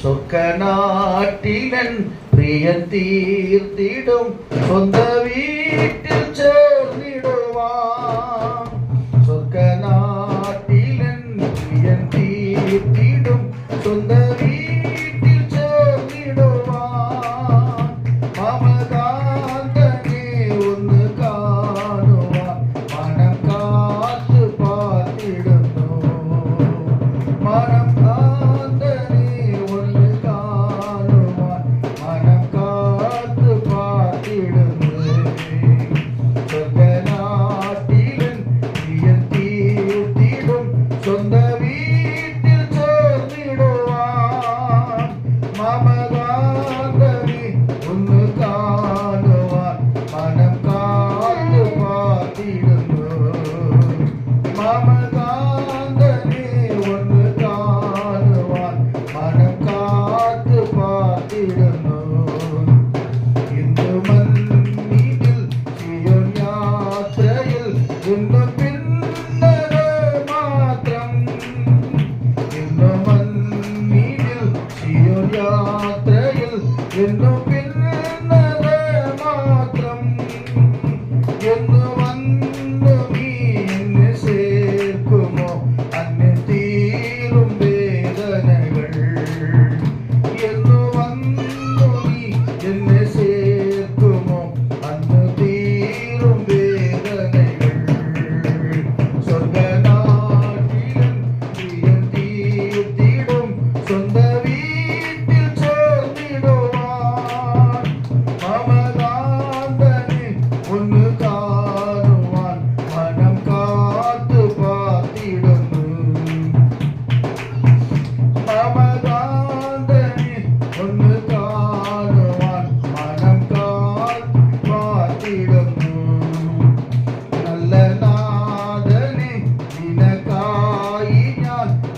സ്വർഗനാട്ടിലൻ പ്രിയൻ തീർത്തിടും സ്വന്തം വീട്ടിൽ ചേർ